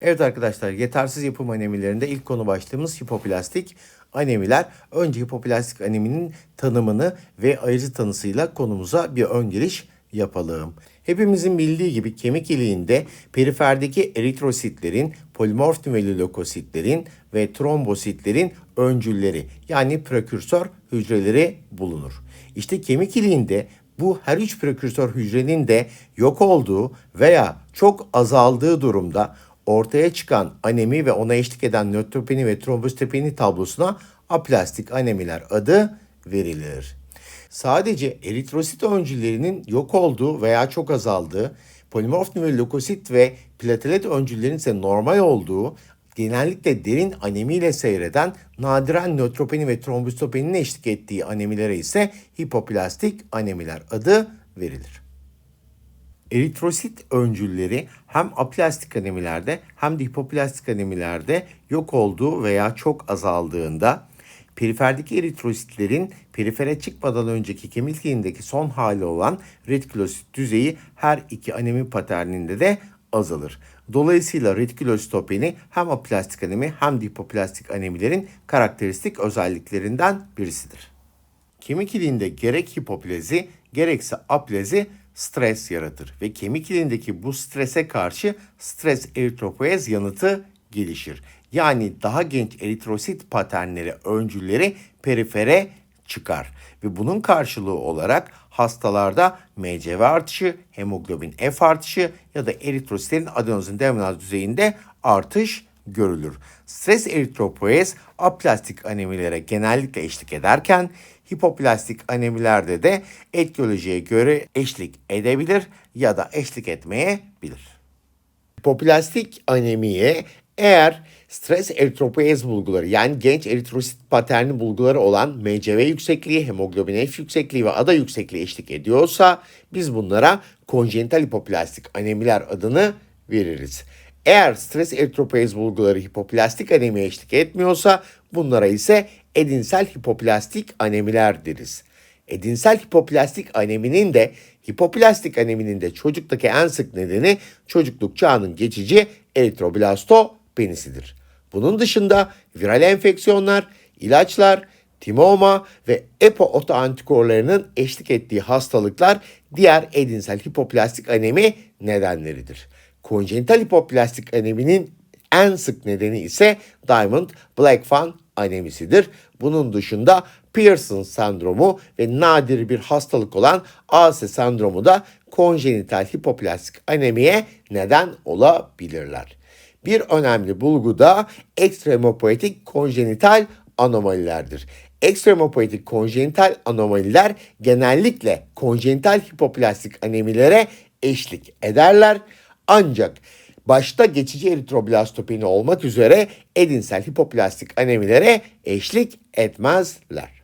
Evet arkadaşlar yetersiz yapım anemilerinde ilk konu başlığımız hipoplastik anemiler. Önce hipoplastik aneminin tanımını ve ayrıcı tanısıyla konumuza bir ön giriş yapalım. Hepimizin bildiği gibi kemik iliğinde periferdeki eritrositlerin, polimorf nüveli lökositlerin ve trombositlerin öncülleri yani prekürsör hücreleri bulunur. İşte kemik iliğinde bu her üç prekürsör hücrenin de yok olduğu veya çok azaldığı durumda ortaya çıkan anemi ve ona eşlik eden nötropeni ve trombositopeni tablosuna aplastik anemiler adı verilir. Sadece eritrosit öncüllerinin yok olduğu veya çok azaldığı, polimorf lökosit ve platelet öncüllerinin ise normal olduğu, genellikle derin anemiyle seyreden nadiren nötropeni ve trombositopeninin eşlik ettiği anemilere ise hipoplastik anemiler adı verilir. Eritrosit öncülleri hem aplastik anemilerde hem de hipoplastik anemilerde yok olduğu veya çok azaldığında periferdeki eritrositlerin perifere çıkmadan önceki kemik iliğindeki son hali olan retikulosit düzeyi her iki anemi paterninde de azalır. Dolayısıyla retikulositopeni hem aplastik anemi hem de hipoplastik anemilerin karakteristik özelliklerinden birisidir. Kemik iliğinde gerek hipoplezi gerekse aplezi stres yaratır ve kemik iliğindeki bu strese karşı stres eritropoez yanıtı gelişir. Yani daha genç eritrosit paternleri öncülleri perifere çıkar ve bunun karşılığı olarak hastalarda MCV artışı, hemoglobin F artışı ya da eritrositlerin adenozin deaminaz düzeyinde artış görülür. Stres eritropoez aplastik anemilere genellikle eşlik ederken hipoplastik anemilerde de etiyolojiye göre eşlik edebilir ya da eşlik etmeyebilir. Hipoplastik anemiye eğer stres eritropoez bulguları yani genç eritrosit paterni bulguları olan MCV yüksekliği, hemoglobin F yüksekliği ve ADA yüksekliği eşlik ediyorsa biz bunlara konjenital hipoplastik anemiler adını veririz. Eğer stres eritropoez bulguları hipoplastik anemiye eşlik etmiyorsa bunlara ise edinsel hipoplastik anemiler deriz. Edinsel hipoplastik aneminin de hipoplastik aneminin de çocuktaki en sık nedeni çocukluk çağının geçici eritroblastopenisidir. Bunun dışında viral enfeksiyonlar, ilaçlar, timoma ve EPO antikorlarının eşlik ettiği hastalıklar diğer edinsel hipoplastik anemi nedenleridir. Konjenital hipoplastik aneminin en sık nedeni ise Diamond Blackfan anemisidir. Bunun dışında Pearson sendromu ve nadir bir hastalık olan AS sendromu da konjenital hipoplastik anemiye neden olabilirler. Bir önemli bulgu da ekstremopoetik konjenital anomalilerdir. Ekstremopoetik konjenital anomaliler genellikle konjenital hipoplastik anemilere eşlik ederler. Ancak başta geçici eritroblastopeni olmak üzere edinsel hipoplastik anemilere eşlik etmezler.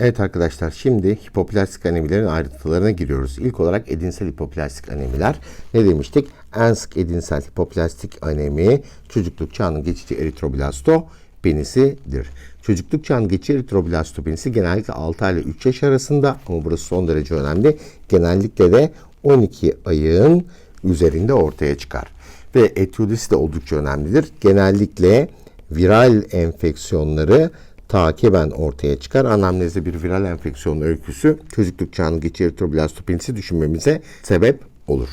Evet arkadaşlar şimdi hipoplastik anemilerin ayrıntılarına giriyoruz. İlk olarak edinsel hipoplastik anemiler. Ne demiştik? En sık edinsel hipoplastik anemi çocukluk çağının geçici eritroblastopenisidir. Çocukluk çağının geçici eritroblastopenisi genellikle 6 ay ile 3 yaş arasında ama burası son derece önemli. Genellikle de 12 ayın üzerinde ortaya çıkar. Ve etiyolojisi de oldukça önemlidir. Genellikle viral enfeksiyonları takiben ortaya çıkar. Anamnezde bir viral enfeksiyon öyküsü çocukluk çağının geçici eritroblastopenisi düşünmemize sebep olur.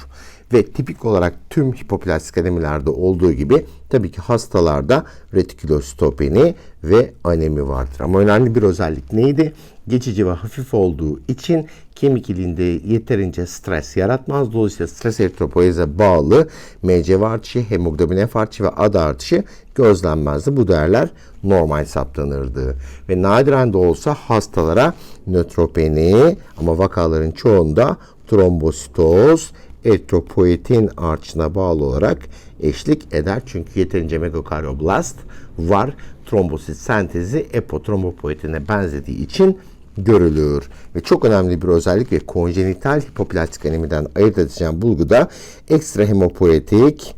Ve tipik olarak tüm hipoplastik anemilerde olduğu gibi tabii ki hastalarda retikulositopeni ve anemi vardır. Ama önemli bir özellik neydi? Geçici ve hafif olduğu için kemik iliğinde yeterince stres yaratmaz. Dolayısıyla stres eritropoeze bağlı MCV artışı, hemoglobin F artışı ve ADA artışı gözlenmezdi. Bu değerler normal saptanırdı. Ve nadiren de olsa hastalara nötropeni ama vakaların çoğunda trombositoz, eritropoietin artışına bağlı olarak eşlik eder. Çünkü yeterince megakaryoblast var. Trombosit sentezi epotrombopoietine benzediği için görülür. Ve çok önemli bir özellik ve konjenital hipoplastik anemiden ayırt edeceğim bulgu da ekstra hemopoietik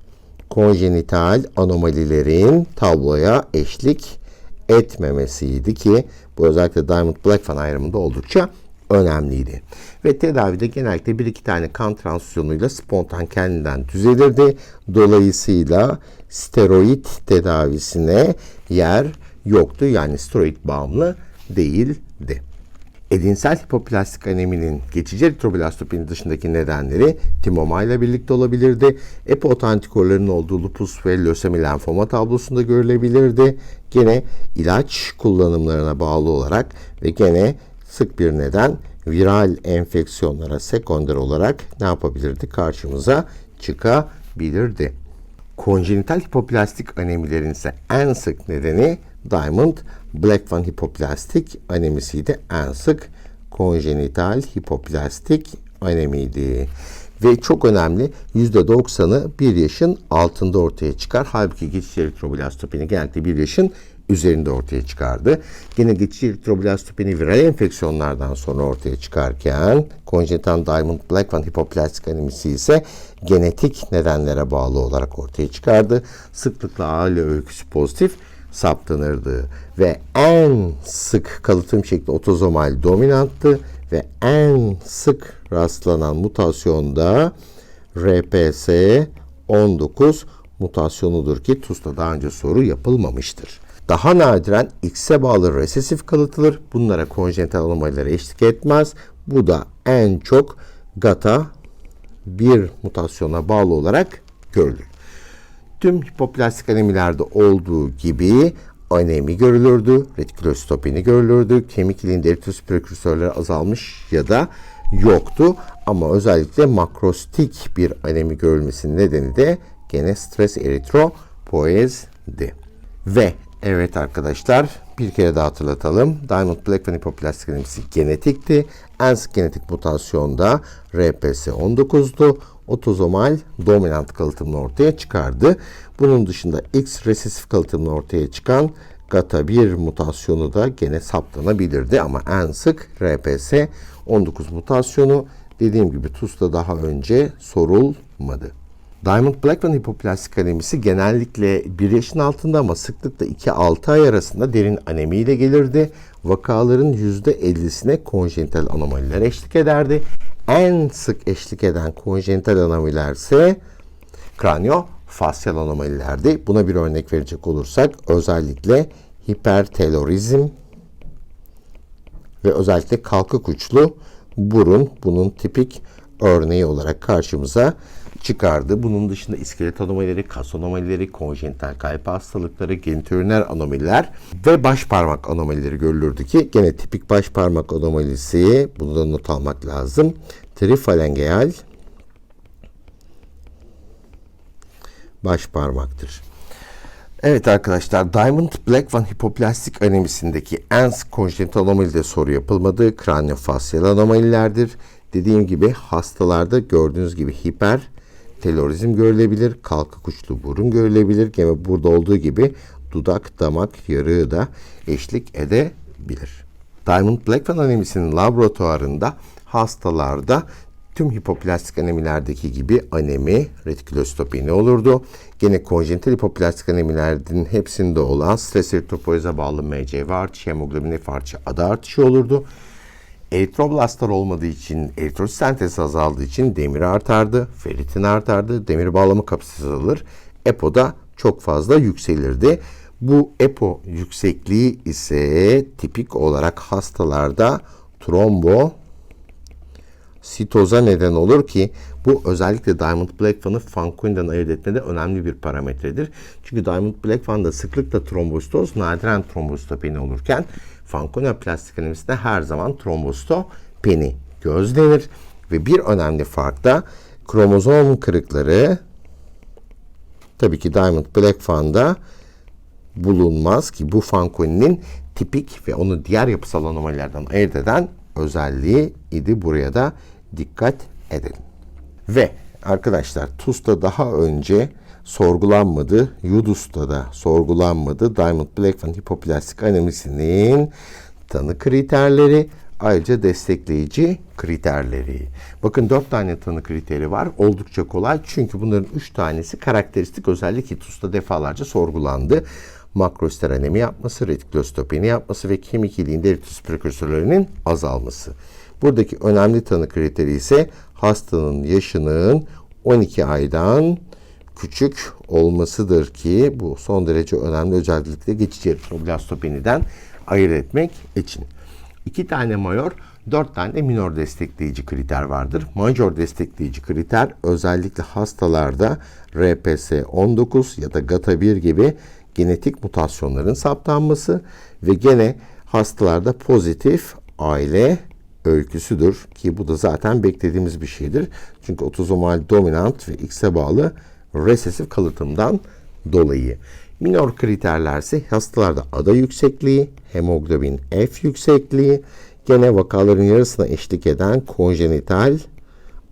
konjenital anomalilerin tabloya eşlik etmemesiydi ki bu özellikle Diamond Blackfan ayrımında oldukça önemliydi. Ve tedavide genellikle bir iki tane kan transfüzyonuyla spontan kendinden düzelirdi. Dolayısıyla steroid tedavisine yer yoktu. Yani steroid bağımlı değildi. Edinsel hipoplastik aneminin geçici eritroblastopini dışındaki nedenleri timoma ile birlikte olabilirdi. Epi olduğu lupus ve lösemi lenfoma tablosunda görülebilirdi. Gene ilaç kullanımlarına bağlı olarak ve gene sık bir neden viral enfeksiyonlara sekonder olarak ne yapabilirdi? Karşımıza çıkabilirdi. Konjenital hipoplastik anemilerin ise en sık nedeni Diamond Blackfan hipoplastik anemisiydi. En sık konjenital hipoplastik anemiydi. Ve çok önemli %90'ı 1 yaşın altında ortaya çıkar. Halbuki geçici eritroblastopeni genellikle 1 yaşın üzerinde ortaya çıkardı. Yine geçici eritroblastopeni viral enfeksiyonlardan sonra ortaya çıkarken konjenital diamond blackfan hipoplastik anemisi ise genetik nedenlere bağlı olarak ortaya çıkardı. Sıklıkla aile öyküsü pozitif saptanırdı ve en sık kalıtım şekli otozomal dominanttı ve en sık rastlanan mutasyonda RPS 19 mutasyonudur ki TUS'ta daha önce soru yapılmamıştır. Daha nadiren X'e bağlı resesif kalıtılır. Bunlara konjenital anomaliler eşlik etmez. Bu da en çok GATA bir mutasyona bağlı olarak görülür. Tüm hipoplastik anemilerde olduğu gibi anemi görülürdü, retikülostopeni görülürdü, kemik iliğinde eritrosit prekürsörleri azalmış ya da yoktu. Ama özellikle makrostik bir anemi görülmesinin nedeni de gene stres eritropoezdi. Ve evet arkadaşlar bir kere daha hatırlatalım. Diamond Blackman hipoplastik anemisi genetikti. En sık genetik mutasyonda RPS 19'du otozomal dominant kalıtımını ortaya çıkardı. Bunun dışında X resesif kalıtımını ortaya çıkan GATA1 mutasyonu da gene saptanabilirdi ama en sık RPS 19 mutasyonu dediğim gibi TUS'ta daha önce sorulmadı. Diamond Blackman hipoplastik anemisi genellikle 1 yaşın altında ama sıklıkla 2-6 ay arasında derin anemiyle gelirdi. Vakaların %50'sine konjenital anomaliler eşlik ederdi en sık eşlik eden konjenital anomaliler ise kraniofasyal anomalilerdi. Buna bir örnek verecek olursak özellikle hipertelorizm ve özellikle kalkık uçlu burun bunun tipik örneği olarak karşımıza çıkardı. Bunun dışında iskelet anomalileri, kas anomalileri, konjenital kalp hastalıkları, genitüriner anomaliler ve baş parmak anomalileri görülürdü ki gene tipik baş parmak anomalisi bunu da not almak lazım. Trifalangeal baş parmaktır. Evet arkadaşlar Diamond Black Van hipoplastik anemisindeki en sık konjenital anomalide soru yapılmadı. Kraniofasyal anomalilerdir. Dediğim gibi hastalarda gördüğünüz gibi hiper telorizm görülebilir, kalkık uçlu burun görülebilir. Gene burada olduğu gibi dudak, damak yarığı da eşlik edebilir. Diamond Blackman anemisinin laboratuvarında hastalarda tüm hipoplastik anemilerdeki gibi anemi, retikülostopeni olurdu. Gene konjenital hipoplastik anemilerin hepsinde olan stres eritropoize bağlı MCV artışı, hemoglobin F artışı, adı artışı olurdu. Eritroblastlar olmadığı için, eritrosit sentezi azaldığı için demir artardı, ferritin artardı, demir bağlama kapasitesi azalır. EPO da çok fazla yükselirdi. Bu EPO yüksekliği ise tipik olarak hastalarda trombo sitoza neden olur ki bu özellikle Diamond Black Fan'ı Fanconi'den ayırt etmede önemli bir parametredir. Çünkü Diamond Black Fan'da sıklıkla trombositoz nadiren trombositopeni olurken Fanconi plastik anemisinde her zaman trombositopeni gözlenir. Ve bir önemli fark da kromozom kırıkları tabii ki Diamond Black Fan'da bulunmaz ki bu Fanconi'nin tipik ve onu diğer yapısal anomalilerden ayırt eden özelliği idi. Buraya da dikkat edelim. Ve arkadaşlar TUS'ta daha önce sorgulanmadı. Yudus'ta da sorgulanmadı. Diamond Blackman hipoplastik anemisinin tanı kriterleri ayrıca destekleyici kriterleri. Bakın dört tane tanı kriteri var. Oldukça kolay çünkü bunların üç tanesi karakteristik özellik TUS'ta defalarca sorgulandı. Makroster anemi yapması, retikülostopeni yapması ve kemik iliğinde eritrosit prekursörlerinin azalması. Buradaki önemli tanı kriteri ise hastanın yaşının 12 aydan küçük olmasıdır ki bu son derece önemli özellikle geçici eritroblastopeni'den ayırt etmek için. İki tane mayor, dört tane minor destekleyici kriter vardır. Major destekleyici kriter özellikle hastalarda RPS-19 ya da GATA1 gibi genetik mutasyonların saptanması ve gene hastalarda pozitif aile öyküsüdür ki bu da zaten beklediğimiz bir şeydir. Çünkü otozomal dominant ve X'e bağlı resesif kalıtımdan dolayı. Minor kriterlerse hastalarda ada yüksekliği, hemoglobin F yüksekliği, gene vakaların yarısına eşlik eden konjenital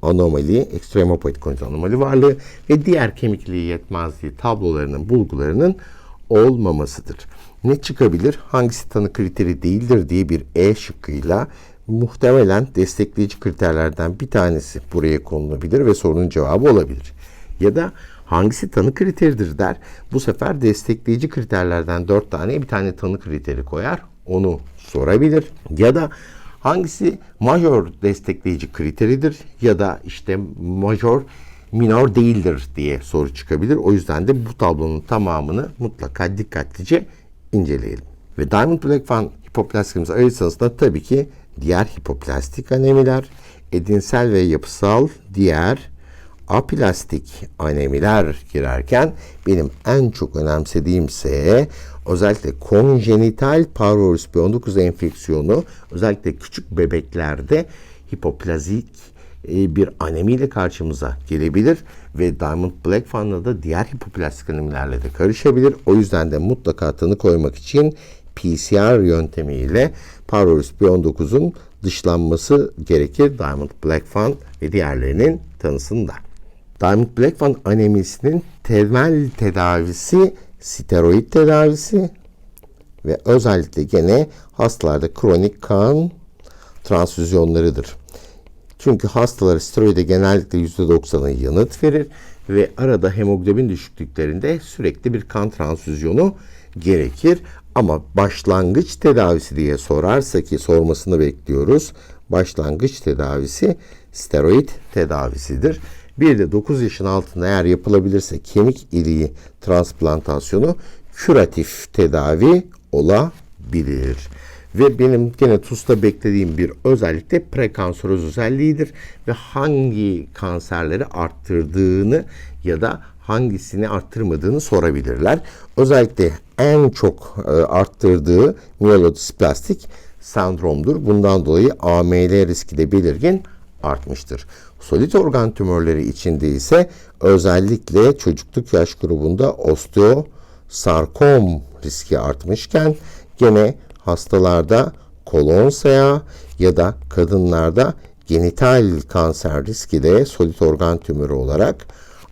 anomali, ekstremopoid konjenital anomali varlığı ve diğer kemikliği yetmezliği tablolarının bulgularının olmamasıdır. Ne çıkabilir? Hangisi tanı kriteri değildir diye bir E şıkkıyla muhtemelen destekleyici kriterlerden bir tanesi buraya konulabilir ve sorunun cevabı olabilir. Ya da hangisi tanı kriteridir der. Bu sefer destekleyici kriterlerden dört tane bir tane tanı kriteri koyar. Onu sorabilir. Ya da hangisi major destekleyici kriteridir ya da işte major minor değildir diye soru çıkabilir. O yüzden de bu tablonun tamamını mutlaka dikkatlice inceleyelim. Ve Diamond Black Fan hipoplastikimiz ayırsanızda tabii ki diğer hipoplastik anemiler, edinsel ve yapısal diğer aplastik anemiler girerken benim en çok önemsediğim ise özellikle konjenital parvovirüs B19 enfeksiyonu özellikle küçük bebeklerde hipoplazik e, bir anemiyle karşımıza gelebilir ve Diamond Black Fun'la da diğer hipoplastik anemilerle de karışabilir. O yüzden de mutlaka tanı koymak için PCR yöntemiyle parvovirüs B19'un dışlanması gerekir Diamond Black Fun ve diğerlerinin tanısında. Diamond Black Fun anemisinin temel tedavisi steroid tedavisi ve özellikle gene hastalarda kronik kan transfüzyonlarıdır. Çünkü hastalar steroide genellikle %90'ı yanıt verir ve arada hemoglobin düşüklüklerinde sürekli bir kan transfüzyonu gerekir. Ama başlangıç tedavisi diye sorarsa ki sormasını bekliyoruz. Başlangıç tedavisi steroid tedavisidir. Bir de 9 yaşın altında eğer yapılabilirse kemik iliği transplantasyonu küratif tedavi olabilir. Ve benim gene TUS'ta beklediğim bir özellik de prekanseröz özelliğidir. Ve hangi kanserleri arttırdığını ya da hangisini arttırmadığını sorabilirler. Özellikle en çok e, arttırdığı miyelodisplastik sendromdur. Bundan dolayı AML riski de belirgin artmıştır. Solit organ tümörleri içinde ise özellikle çocukluk yaş grubunda osteosarkom riski artmışken gene hastalarda kolon seyağı ya da kadınlarda genital kanser riski de solit organ tümörü olarak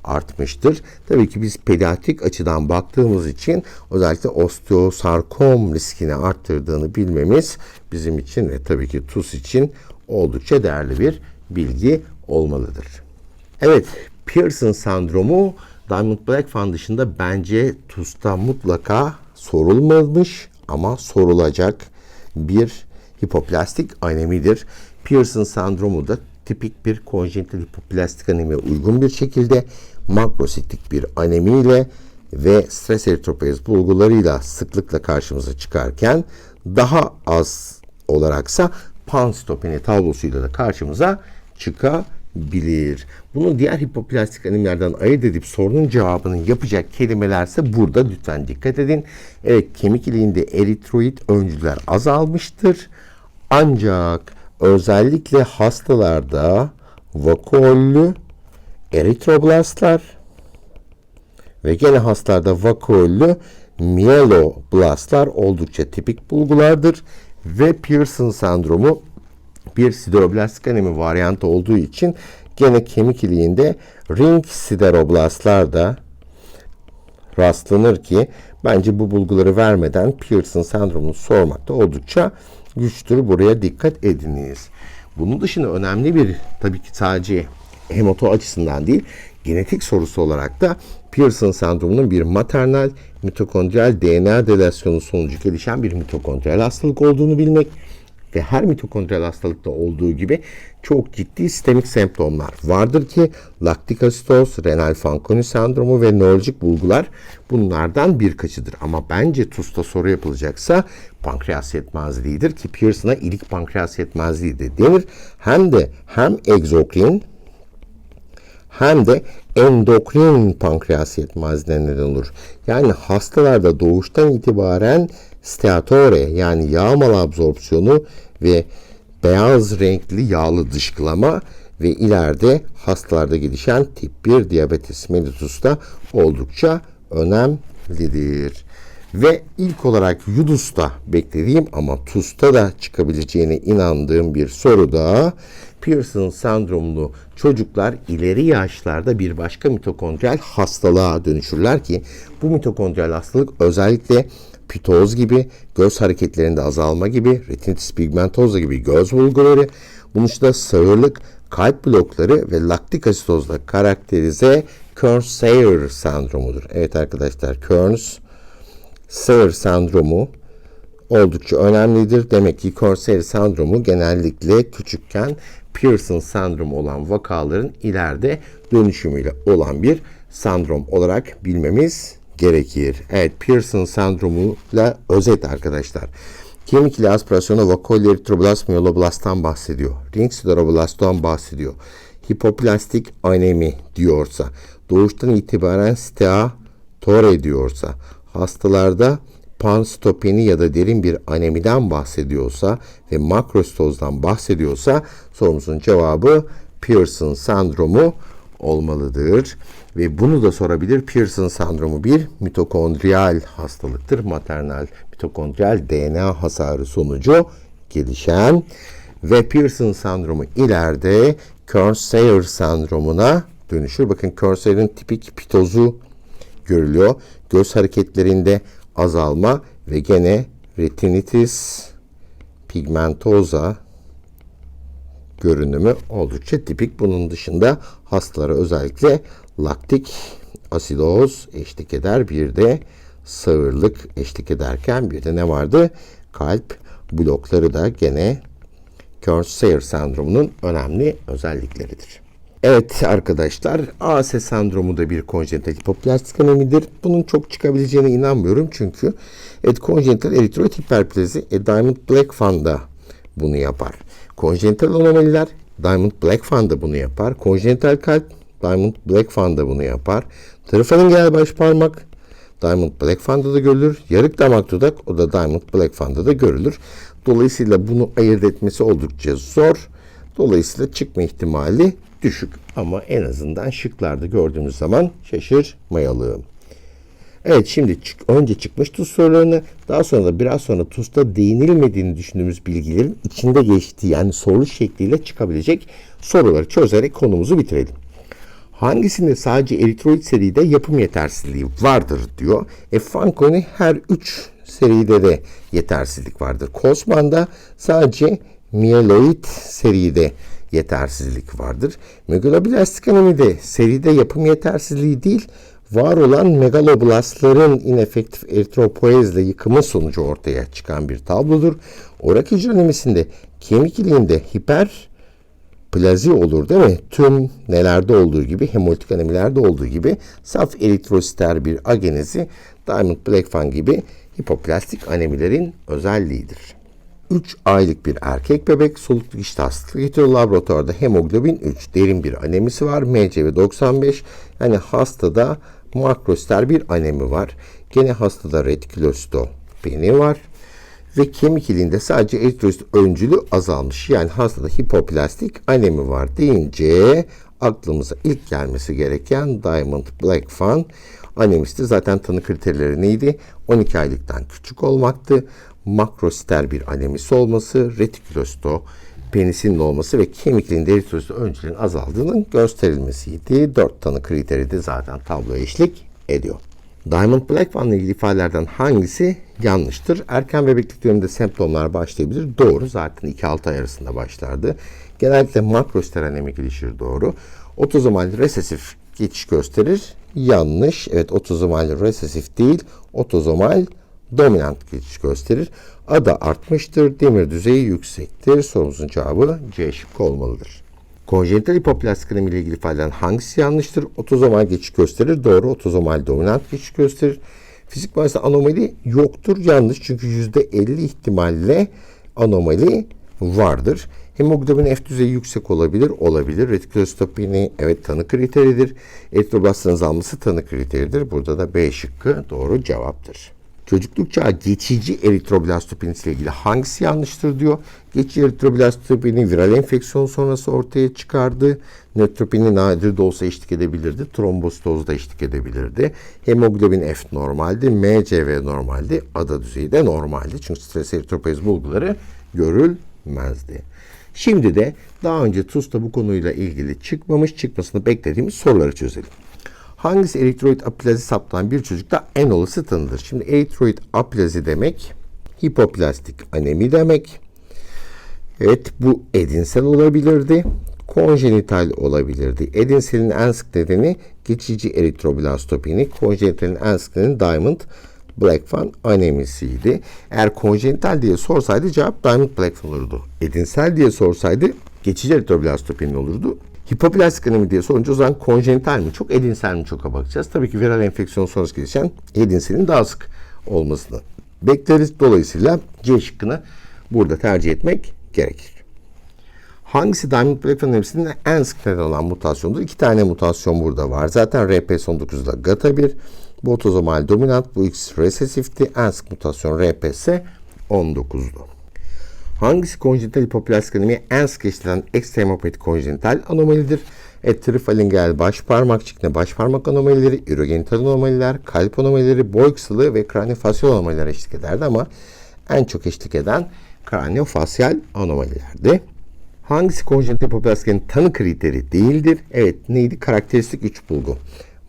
artmıştır. Tabii ki biz pediatrik açıdan baktığımız için özellikle osteosarkom riskini arttırdığını bilmemiz bizim için ve tabii ki TUS için oldukça değerli bir bilgi olmalıdır. Evet, Pearson sendromu Diamond Black Fan dışında bence TUS'ta mutlaka sorulmamış ama sorulacak bir hipoplastik anemidir. Pearson sendromu da tipik bir konjenital hipoplastik anemiye uygun bir şekilde makrositik bir anemiyle ve stres eritropoyez bulgularıyla sıklıkla karşımıza çıkarken daha az olaraksa panstopeni tablosuyla da karşımıza çıkabilir. Bunu diğer hipoplastik animlerden ayırt edip sorunun cevabını yapacak kelimelerse burada lütfen dikkat edin. Evet kemik iliğinde eritroid öncüler azalmıştır. Ancak özellikle hastalarda vakuollü eritroblastlar ve gene hastalarda vakuollü mieloblastlar oldukça tipik bulgulardır ve Pearson sendromu bir sideroblastik anemi varyantı olduğu için gene kemik iliğinde ring sideroblastlar da rastlanır ki bence bu bulguları vermeden Pearson sendromunu sormakta oldukça güçtür. Buraya dikkat ediniz. Bunun dışında önemli bir tabii ki sadece hemato açısından değil genetik sorusu olarak da Pearson sendromunun bir maternal mitokondriyal DNA delesyonu sonucu gelişen bir mitokondriyal hastalık olduğunu bilmek ve her mitokondriyal hastalıkta olduğu gibi çok ciddi sistemik semptomlar vardır ki laktik asitoz, renal fanconi sendromu ve nörolojik bulgular bunlardan birkaçıdır. Ama bence TUS'ta soru yapılacaksa pankreas yetmezliğidir ki Pearson'a ilik pankreas yetmezliği de denir. Hem de hem egzokrin hem de endokrin pankreas yetmezliğine neden olur. Yani hastalarda doğuştan itibaren steatore yani yağ malabsorpsiyonu ve beyaz renkli yağlı dışkılama ve ileride hastalarda gelişen tip 1 diyabetes mellitus da oldukça önemlidir. Ve ilk olarak Yudus'ta beklediğim ama TUS'ta da çıkabileceğine inandığım bir soru da Pearson sendromlu çocuklar ileri yaşlarda bir başka mitokondriyal hastalığa dönüşürler ki bu mitokondriyal hastalık özellikle pitoz gibi, göz hareketlerinde azalma gibi, retinitis pigmentosa gibi göz bulguları, bunun dışında sağırlık, kalp blokları ve laktik asitozla karakterize Kearns-Sayre sendromudur. Evet arkadaşlar Kearns Sayre sendromu oldukça önemlidir. Demek ki Kearns-Sayre sendromu genellikle küçükken Pearson sendromu olan vakaların ileride dönüşümüyle olan bir sendrom olarak bilmemiz gerekir. Evet Pearson sendromuyla özet arkadaşlar. Kemik ile aspirasyona vakoil eritroblast myeloblastan bahsediyor. Ring sideroblastan bahsediyor. Hipoplastik anemi diyorsa, doğuştan itibaren steatore diyorsa, hastalarda panstopeni ya da derin bir anemiden bahsediyorsa ve makrostozdan bahsediyorsa sorumuzun cevabı Pearson sendromu olmalıdır. Ve bunu da sorabilir. Pearson sendromu bir mitokondriyal hastalıktır. Maternal mitokondriyal DNA hasarı sonucu gelişen ve Pearson sendromu ileride Kearns-Sayre sendromuna dönüşür. Bakın Kearns-Sayre'ın tipik pitozu görülüyor. Göz hareketlerinde azalma ve gene retinitis pigmentosa görünümü oldukça tipik. Bunun dışında hastalara özellikle laktik asidoz eşlik eder. Bir de sağırlık eşlik ederken bir de ne vardı? Kalp blokları da gene Kearns-Sayre sendromunun önemli özellikleridir. Evet arkadaşlar AS sendromu da bir konjenital hipoplastik anemidir. Bunun çok çıkabileceğine inanmıyorum çünkü evet konjenital eritroid hiperplazi e, Diamond Black Fan da bunu yapar. Konjenital anomaliler Diamond Black Fan da bunu yapar. Konjenital kalp Diamond Black Fan da bunu yapar. Trifaringel baş parmak Diamond Black Fan'da da görülür. Yarık damak dudak o da Diamond Black Fan'da da görülür. Dolayısıyla bunu ayırt etmesi oldukça zor. Dolayısıyla çıkma ihtimali düşük ama en azından şıklarda gördüğümüz zaman şaşırmayalım. Evet şimdi çık, önce çıkmış tuz sorularını daha sonra da biraz sonra tuzda değinilmediğini düşündüğümüz bilgilerin içinde geçtiği yani soru şekliyle çıkabilecek soruları çözerek konumuzu bitirelim. Hangisinde sadece eritroid seride yapım yetersizliği vardır diyor. E Fanconi her 3 seride de yetersizlik vardır. Kosman'da sadece mieloid seride yetersizlik vardır. Megaloblastik anemide seride yapım yetersizliği değil, var olan megaloblastların inefektif eritropoezle yıkımı sonucu ortaya çıkan bir tablodur. Orak hücre anemisinde kemik iliğinde hiper plazi olur değil mi? Tüm nelerde olduğu gibi, hemolitik anemilerde olduğu gibi saf eritrositer bir agenezi Diamond Black Fan gibi hipoplastik anemilerin özelliğidir. 3 aylık bir erkek bebek soluk dikişte hastalık getiriyor. Laboratuvarda hemoglobin 3 derin bir anemisi var. MCV 95 yani hastada makrositer bir anemi var. Gene hastada retikülositopeni var. Ve kemik ilinde sadece eritrosit öncülü azalmış. Yani hastada hipoplastik anemi var deyince aklımıza ilk gelmesi gereken Diamond Black Fan anemistir. Zaten tanı kriterleri neydi? 12 aylıktan küçük olmaktı makrositer bir anemisi olması, retikülosto penisinin olması ve kemikliğin eritrosit önceliğinin azaldığının gösterilmesiydi. Dört tanı kriteri de zaten tabloya eşlik ediyor. Diamond Black One ile ilgili ifadelerden hangisi yanlıştır? Erken bebeklik döneminde semptomlar başlayabilir. Doğru. Zaten 2-6 ay arasında başlardı. Genellikle makrositer anemi gelişir. Doğru. Otozomal resesif geçiş gösterir. Yanlış. Evet otozomal resesif değil. Otozomal dominant geçiş gösterir. Ada artmıştır. Demir düzeyi yüksektir. Sorumuzun cevabı C şıkkı olmalıdır. Konjenital hipoplastik anemi ile ilgili ifadelerden hangisi yanlıştır? Otozomal geçiş gösterir. Doğru. Otozomal dominant geçiş gösterir. Fizik mühendisliği anomali yoktur. Yanlış. Çünkü %50 ihtimalle anomali vardır. Hemoglobin F düzeyi yüksek olabilir, olabilir. Retikulostopini evet tanı kriteridir. Eritroblastların azalması tanı kriteridir. Burada da B şıkkı doğru cevaptır. Çocukluk çağı geçici eritroblastopinisi ile ilgili hangisi yanlıştır diyor. Geçici eritroblastopini viral enfeksiyon sonrası ortaya çıkardı. Nötropeni nadir de olsa eşlik edebilirdi. Trombositoz da eşlik edebilirdi. Hemoglobin F normaldi. MCV normaldi. ADA düzeyi de normaldi. Çünkü stres eritropoiez bulguları görülmezdi. Şimdi de daha önce TUS'ta bu konuyla ilgili çıkmamış çıkmasını beklediğimiz soruları çözelim. Hangisi eritroid aplazi saptanan bir çocukta en olası tanıdır? Şimdi eritroid aplazi demek hipoplastik anemi demek. Evet bu edinsel olabilirdi. Konjenital olabilirdi. Edinselin en sık nedeni geçici eritroblastopini. Konjenitalin en sık nedeni Diamond Blackfan anemisiydi. Eğer konjenital diye sorsaydı cevap Diamond Blackfan olurdu. Edinsel diye sorsaydı geçici eritroblastopini olurdu. Hipoplastik anemi diye sorunca o zaman konjenital mi çok edinsel mi çoka bakacağız. Tabii ki viral enfeksiyon sonrası gelişen edinselin daha sık olmasını bekleriz. Dolayısıyla C şıkkını burada tercih etmek gerekir. Hangisi Diamond Blackfan anemisinin en sık neden olan mutasyondur? İki tane mutasyon burada var. Zaten RP19'da GATA1. Bu otozomal dominant, bu X resesifti. En sık mutasyon RPS 19'du. Hangisi konjenital hipoplastik anemiye en sık eşlenen ekstremopatik konjenital anomalidir? Et trifalingel baş parmak çıkne baş parmak anomalileri, ürogenital anomaliler, kalp anomalileri, boy kısalığı ve kraniofasyal anomaliler eşlik ederdi ama en çok eşlik eden kraniofasyal anomalilerdi. Hangisi konjenital hipoplastik tanı kriteri değildir? Evet neydi? Karakteristik 3 bulgu.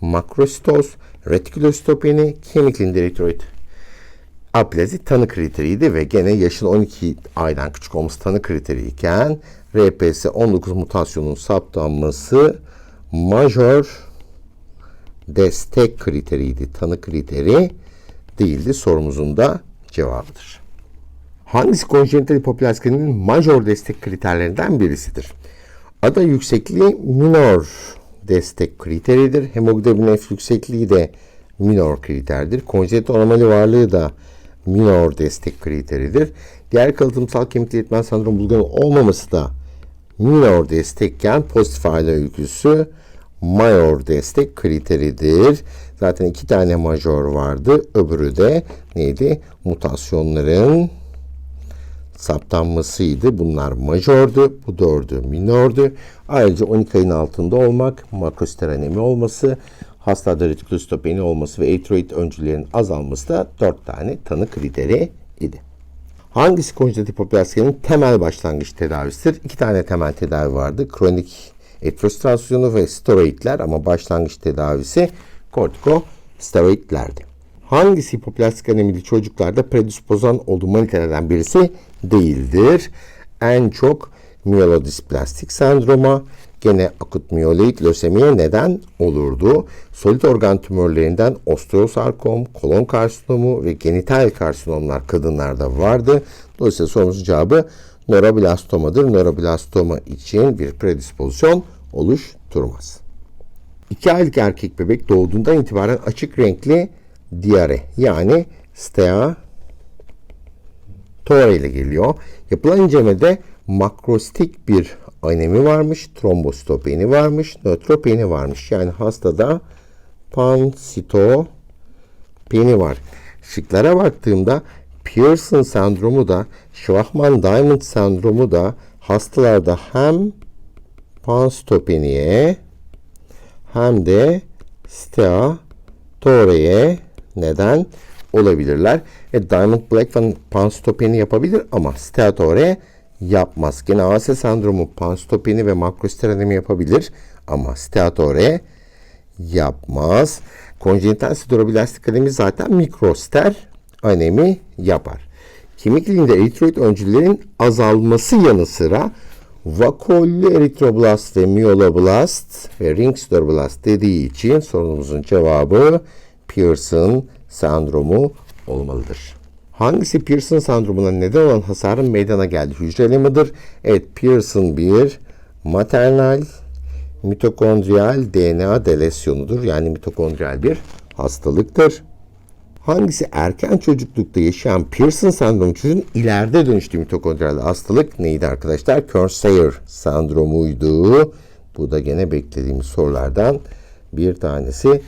Makrositoz, retikulostopeni, kemik linderektoid aplazi tanı kriteriydi ve gene yaşın 12 aydan küçük olması tanı kriteriyken RPS 19 mutasyonun saptanması majör destek kriteriydi. Tanı kriteri değildi. Sorumuzun da cevabıdır. Hangisi konjenital hipoplaskenin majör destek kriterlerinden birisidir? Ada yüksekliği minor destek kriteridir. Hemoglobin F yüksekliği de minor kriterdir. Konjenital anomali varlığı da minor destek kriteridir. Diğer kalıtımsal kemik iletmen sendrom bulgularının olmaması da minor destekken pozitif aile öyküsü major destek kriteridir. Zaten iki tane major vardı. Öbürü de neydi? Mutasyonların saptanmasıydı. Bunlar majordu. Bu dördü minordu. Ayrıca 12 ayın altında olmak, makrositer anemi olması, hastada retikulostopeni olması ve atroid öncülerin azalması da 4 tane tanı kriteri idi. Hangisi konjenital hipoplaskenin temel başlangıç tedavisidir? İki tane temel tedavi vardı. Kronik etrostrasyonu ve steroidler ama başlangıç tedavisi kortikosteroidlerdi. Hangisi hipoplastik anemili çocuklarda predispozan olduğu manitelerden birisi değildir? En çok miyelodisplastik sendroma, gene akut miyeloid lösemiye neden olurdu. Solid organ tümörlerinden osteosarkom, kolon karsinomu ve genital karsinomlar kadınlarda vardı. Dolayısıyla sorumuzun cevabı nöroblastomadır. Nöroblastoma için bir predispozisyon oluşturmaz. 2 aylık erkek bebek doğduğundan itibaren açık renkli diyare yani stea tore ile geliyor. Yapılan incelemede makrostik bir anemi varmış, trombositopeni varmış, nötropeni varmış. Yani hastada pansitopeni var. Şıklara baktığımda Pearson sendromu da Schwachman-Diamond sendromu da hastalarda hem pansitopeniye hem de steatoreye neden olabilirler. E, Diamond Blackman pansitopeni yapabilir ama steatore yapmaz. Gene AS sendromu pansitopeni ve makrosteranemi yapabilir ama steatore yapmaz. Konjenital sideroblastik anemi zaten mikroster anemi yapar. Kemik eritroid öncüllerin azalması yanı sıra vakollü eritroblast ve miyoloblast ve ring sideroblast dediği için sorunumuzun cevabı Pearson sendromu olmalıdır. Hangisi Pearson sendromuna neden olan hasarın meydana geldiği hücreli midir? Evet, Pearson bir maternal mitokondriyal DNA delesyonudur. Yani mitokondriyal bir hastalıktır. Hangisi erken çocuklukta yaşayan Pearson sendromu çocuğun ileride dönüştüğü mitokondriyal hastalık neydi arkadaşlar? Kearns-Sayre sendromuydu. Bu da gene beklediğimiz sorulardan bir tanesidir.